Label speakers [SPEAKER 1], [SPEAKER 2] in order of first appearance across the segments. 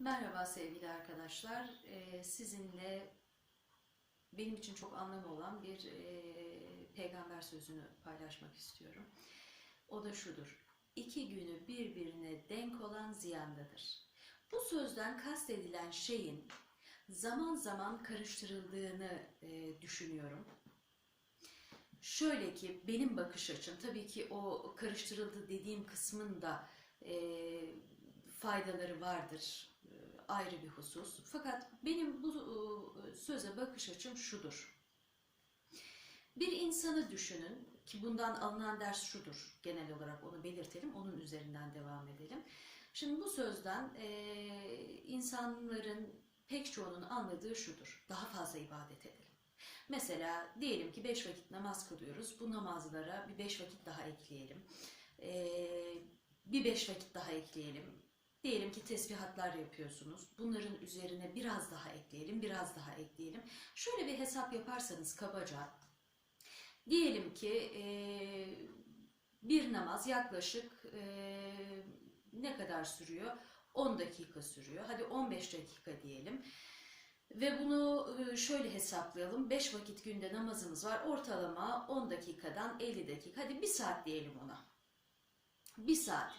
[SPEAKER 1] Merhaba sevgili arkadaşlar. Ee, sizinle benim için çok anlamı olan bir e, peygamber sözünü paylaşmak istiyorum. O da şudur. İki günü birbirine denk olan ziyandadır. Bu sözden kastedilen şeyin zaman zaman karıştırıldığını e, düşünüyorum. Şöyle ki benim bakış açım tabii ki o karıştırıldı dediğim kısmın da e, faydaları vardır ayrı bir husus. Fakat benim bu e, söze bakış açım şudur. Bir insanı düşünün ki bundan alınan ders şudur. Genel olarak onu belirtelim, onun üzerinden devam edelim. Şimdi bu sözden e, insanların pek çoğunun anladığı şudur. Daha fazla ibadet edelim. Mesela diyelim ki beş vakit namaz kılıyoruz. Bu namazlara bir beş vakit daha ekleyelim. Ee, bir beş vakit daha ekleyelim. Diyelim ki tesbihatlar yapıyorsunuz. Bunların üzerine biraz daha ekleyelim, biraz daha ekleyelim. Şöyle bir hesap yaparsanız kabaca. Diyelim ki ee, bir namaz yaklaşık ee, ne kadar sürüyor? 10 dakika sürüyor. Hadi 15 dakika diyelim. Ve bunu e, şöyle hesaplayalım. 5 vakit günde namazımız var. Ortalama 10 dakikadan 50 dakika. Hadi 1 saat diyelim ona. 1 saat,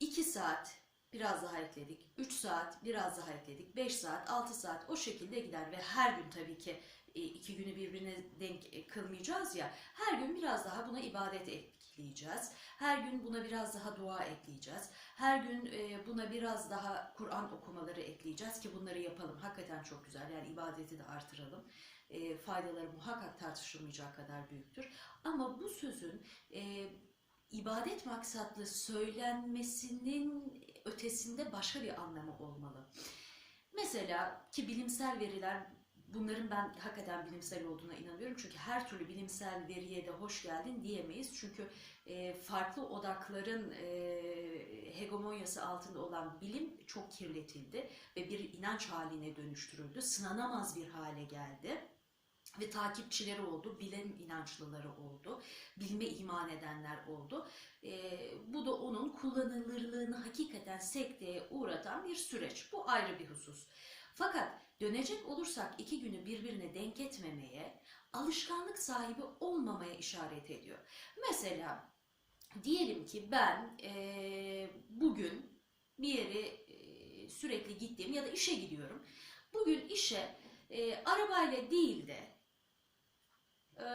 [SPEAKER 1] 2 saat biraz daha ekledik. 3 saat biraz daha ekledik. 5 saat, 6 saat o şekilde gider. Ve her gün tabii ki e, iki günü birbirine denk e, kılmayacağız ya. Her gün biraz daha buna ibadet ekleyeceğiz. Her gün buna biraz daha dua ekleyeceğiz. Her gün e, buna biraz daha Kur'an okumaları ekleyeceğiz ki bunları yapalım. Hakikaten çok güzel. Yani ibadeti de artıralım. Faydaları muhakkak tartışılmayacak kadar büyüktür. Ama bu sözün ibadet maksatlı söylenmesinin ötesinde başka bir anlamı olmalı. Mesela ki bilimsel veriler bunların ben hakikaten bilimsel olduğuna inanıyorum. Çünkü her türlü bilimsel veriye de hoş geldin diyemeyiz. Çünkü e, farklı odakların e, hegemonyası altında olan bilim çok kirletildi ve bir inanç haline dönüştürüldü. Sınanamaz bir hale geldi ve takipçileri oldu, bilim inançlıları oldu, bilime iman edenler oldu. E, bu da onun kullanılırlığını hakikaten sekteye uğratan bir süreç. Bu ayrı bir husus. Fakat dönecek olursak iki günü birbirine denk etmemeye, alışkanlık sahibi olmamaya işaret ediyor. Mesela diyelim ki ben e, bugün bir yere e, sürekli gittiğim ya da işe gidiyorum. Bugün işe e, arabayla değil de e,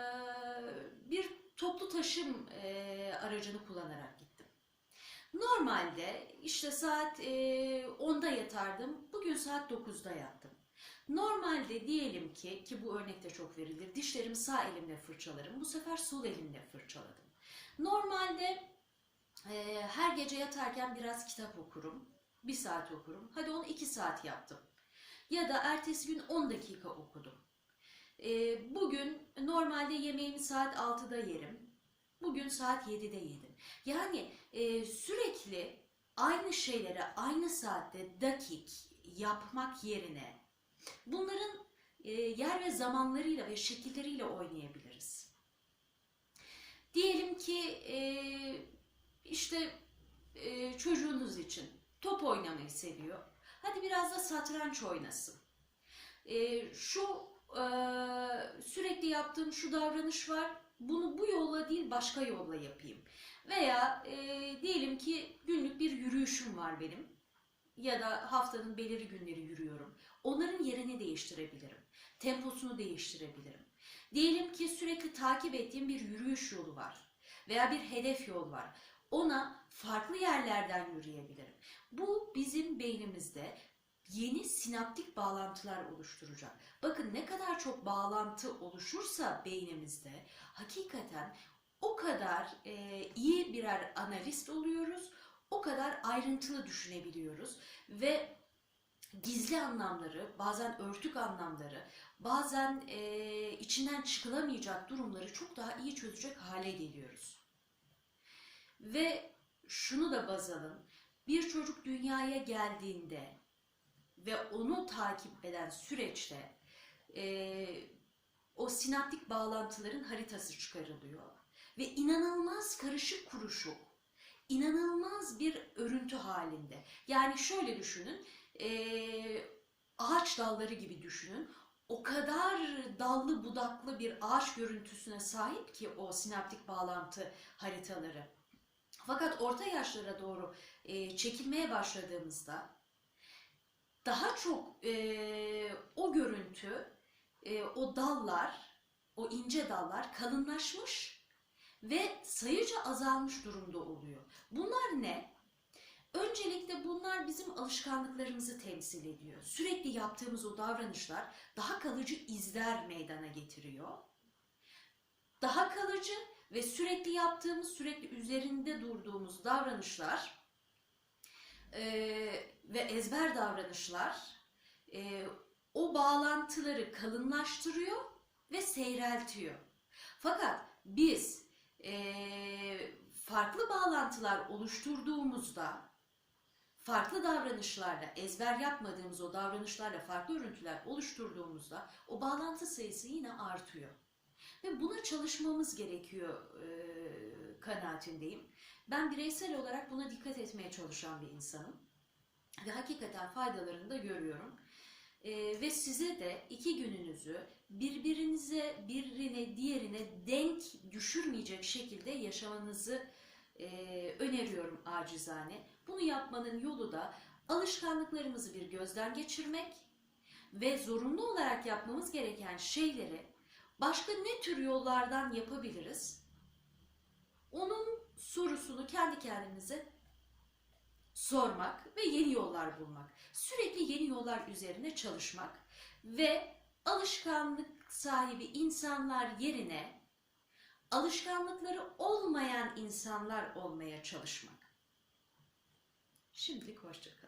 [SPEAKER 1] bir toplu taşım e, aracını kullanarak gittim. Normalde işte saat e, 10'da yatardım. Bugün saat 9'da yattım. Normalde diyelim ki ki bu örnekte çok verilir. Dişlerimi sağ elimle fırçalarım. Bu sefer sol elimle fırçaladım. Normalde e, her gece yatarken biraz kitap okurum. Bir saat okurum. Hadi onu iki saat yaptım. Ya da ertesi gün 10 dakika okudum. E, bugün normalde yemeğimi saat 6'da yerim. Bugün saat 7'de yedim. Yani e, sürekli aynı şeyleri aynı saatte dakik yapmak yerine bunların e, yer ve zamanlarıyla ve şekilleriyle oynayabiliriz. Diyelim ki e, işte e, çocuğunuz için top oynamayı seviyor. Hadi biraz da satranç oynasın. E, şu e, sürekli yaptığım şu davranış var. Bunu bu yolla değil başka yolla yapayım. Veya e, diyelim ki günlük bir yürüyüşüm var benim. Ya da haftanın belirli günleri yürüyorum. Onların yerini değiştirebilirim. Temposunu değiştirebilirim. Diyelim ki sürekli takip ettiğim bir yürüyüş yolu var. Veya bir hedef yol var. Ona farklı yerlerden yürüyebilirim. Bu bizim beynimizde yeni sinaptik bağlantılar oluşturacak. Bakın ne kadar çok bağlantı oluşursa beynimizde hakikaten o kadar e, iyi birer analist oluyoruz, o kadar ayrıntılı düşünebiliyoruz ve gizli anlamları, bazen örtük anlamları, bazen e, içinden çıkılamayacak durumları çok daha iyi çözecek hale geliyoruz. Ve şunu da baz alın, bir çocuk dünyaya geldiğinde ve onu takip eden süreçte e, o sinaptik bağlantıların haritası çıkarılıyor. Ve inanılmaz karışık kuruşuk, inanılmaz bir örüntü halinde. Yani şöyle düşünün, eee, ağaç dalları gibi düşünün. O kadar dallı budaklı bir ağaç görüntüsüne sahip ki o sinaptik bağlantı haritaları. Fakat orta yaşlara doğru eee, çekilmeye başladığımızda daha çok eee, o görüntü, eee, o dallar, o ince dallar kalınlaşmış ve sayıca azalmış durumda oluyor. Bunlar ne? Öncelikle bunlar bizim alışkanlıklarımızı temsil ediyor. Sürekli yaptığımız o davranışlar daha kalıcı izler meydana getiriyor. Daha kalıcı ve sürekli yaptığımız, sürekli üzerinde durduğumuz davranışlar eee, ve ezber davranışlar eee, o bağlantıları kalınlaştırıyor ve seyreltiyor. Fakat biz eee, farklı bağlantılar oluşturduğumuzda, farklı davranışlarla, ezber yapmadığımız o davranışlarla farklı örüntüler oluşturduğumuzda o bağlantı sayısı yine artıyor. Ve buna çalışmamız gerekiyor eee kanaatindeyim. Ben bireysel olarak buna dikkat etmeye çalışan bir insanım. Ve hakikaten faydalarını da görüyorum. Ee, ve size de iki gününüzü birbirinize, birine, diğerine denk düşürmeyecek şekilde yaşamanızı e, öneriyorum acizane. Bunu yapmanın yolu da alışkanlıklarımızı bir gözden geçirmek ve zorunlu olarak yapmamız gereken şeyleri başka ne tür yollardan yapabiliriz? Onun sorusunu kendi kendimize sormak ve yeni yollar bulmak. Sürekli yeni yollar üzerine çalışmak ve alışkanlık sahibi insanlar yerine alışkanlıkları olmayan insanlar olmaya çalışmak. Şimdilik hoşçakalın.